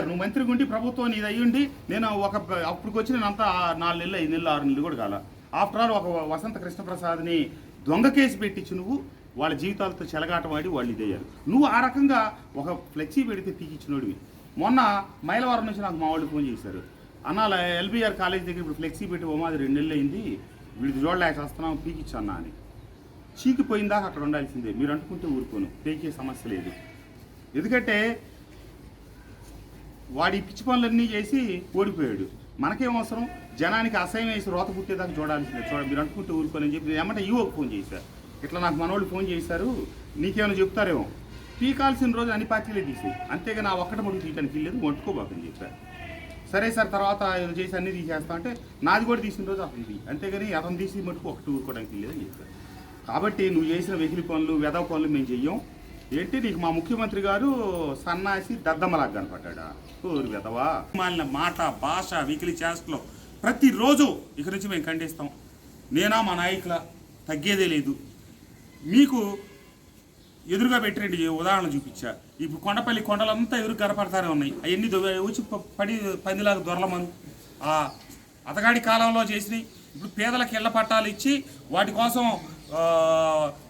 అయ్యారు నువ్వు మంత్రి ఉండి ప్రభుత్వం నీది అయ్యుండి నేను ఒక అప్పటికి వచ్చి నేను అంతా నాలుగు నెలలు ఐదు నెలలు ఆరు నెలలు కూడా కాల. ఆఫ్టర్ ఆల్ ఒక వసంత కృష్ణప్రసాద్ని దొంగ కేసు పెట్టించి నువ్వు వాళ్ళ జీవితాలతో చెలగాటమాడి వాళ్ళు ఇదయ్యారు. నువ్వు ఆ రకంగా ఒక ఫ్లెక్సీ పెడితే పీకిచ్చినోడివి మొన్న మైలవరం నుంచి నాకు మా వాళ్ళు ఫోన్ చేశారు. అన్న ఎల్బీఆర్ కాలేజ్ దగ్గర ఇప్పుడు ఫ్లెక్సీ పెట్టి ఓమాది రెండు నెలలు అయింది వీడికి చూడలేక వస్తున్నాం పీకిచ్చన్నా అని. చీకిపోయిందాక అక్కడ ఉండాల్సిందే. మీరు అంటుకుంటే ఊరుకోను పీకే సమస్య లేదు. ఎందుకంటే వాడి పిచ్చి పనులన్నీ చేసి ఓడిపోయాడు. మనకేం అవసరం? జనానికి అసహ్యం వేసి రోత పుట్టేదాకా చూడాల్సిందే. చూడ మీరు అనుకుంటే ఊరుకోని చెప్పి నేను ఏమంటే ఈవోకి ఫోన్ చేశారు ఇట్లా నాకు మనోళ్ళు ఫోన్ చేశారు. నీకేమైనా చెప్తారేమో? పీకాల్సిన రోజు అన్ని పార్టీలే తీసి అంతేగా నా ఒక్కటి మడుగు తీయడానికి వెళ్ళేది వంటుకోబాకని చెప్పారు సరే సార్ తర్వాత ఏదో చేసి అన్ని తీసేస్తా అంటే నాది కూడా తీసిన రోజు అతను తీ అంతేగాని అతను తీసి మటుకు ఒకటి ఊరుకోవడానికి వెళ్ళేదని చెప్పారు కాబట్టి నువ్వు చేసిన వెకిలి పనులు వెదవ పనులు మేము చెయ్యం. ఏంటి నీకు మా ముఖ్యమంత్రి గారు సన్నాసి దద్దమ్మలాగా కనపడ్డా ఊరు వెదవా మాలిన మాట భాష వీకిలి చేష్టలో ప్రతిరోజు ఇక నుంచి మేము ఖండిస్తాం. నేనా మా నాయకుల? తగ్గేదే లేదు. మీకు ఎదురుగా పెట్టినట్టు ఉదాహరణ చూపించా? ఇప్పుడు కొండపల్లి కొండలంతా ఎదురు కనపడతానే ఉన్నాయి. అవన్నీ వచ్చి పడి పందిలాగా దొరలమను. ఆ అతగాడి కాలంలో చేసినాయి. ఇప్పుడు పేదలకు ఇళ్ళ పట్టాలు ఇచ్చి వాటి కోసం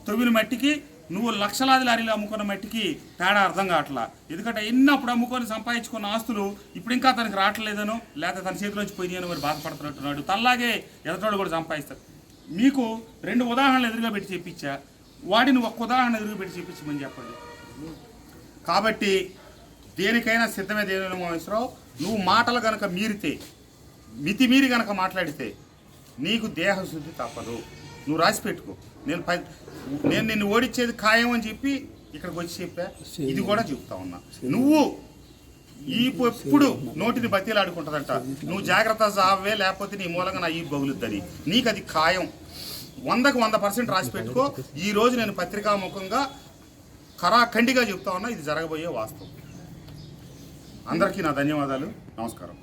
తొవ్విన మట్టికి నువ్వు లక్షలాది లారీలు అమ్ముకున్న మట్టికి తేడా అర్థం కావట్లా. ఎందుకంటే ఎన్ని అప్పుడు అమ్ముకొని సంపాదించుకున్న ఆస్తులు ఇప్పుడు ఇంకా తనకి రావట్లేదనో లేకపోతే తన చేతిలోంచి పోయినాయని మరి బాధపడుతున్నట్టున్నాడు. తల్లాగే ఎదటోడు కూడా సంపాదిస్తారు మీకు రెండు ఉదాహరణలు ఎదురుగా పెట్టి చెప్పించా. వాడిని ఒక్క ఉదాహరణ ఎదురుగా పెట్టి చెప్పించమని చెప్పండి. కాబట్టి దేనికైనా సిద్ధమే దేని మహేశ్వరరావు? నువ్వు మాటలు గనక మీరితే మితిమీరి గనక మాట్లాడితే నీకు దేహశుద్ధి తప్పదు. నువ్వు రాసి పెట్టుకో. నేను ప నేను నిన్ను ఓడించేది ఖాయం అని చెప్పి ఇక్కడికి వచ్చి చెప్పా. ఇది కూడా చెప్తా ఉన్నా. నువ్వు ఈ ఎప్పుడు నోటిని బతిలాడుకుంటుందంట. నువ్వు జాగ్రత్త సావే లేకపోతే నీ మూలంగా నా ఈ బగులుద్దని. నీకు అది ఖాయం. వందకు వంద పర్సెంట్ రాసి పెట్టుకో. ఈ రోజు నేను పత్రికా ముఖంగా ఖరాఖండిగా చెప్తా ఉన్నా. ఇది జరగబోయే వాస్తవం. అందరికీ నా ధన్యవాదాలు. నమస్కారం.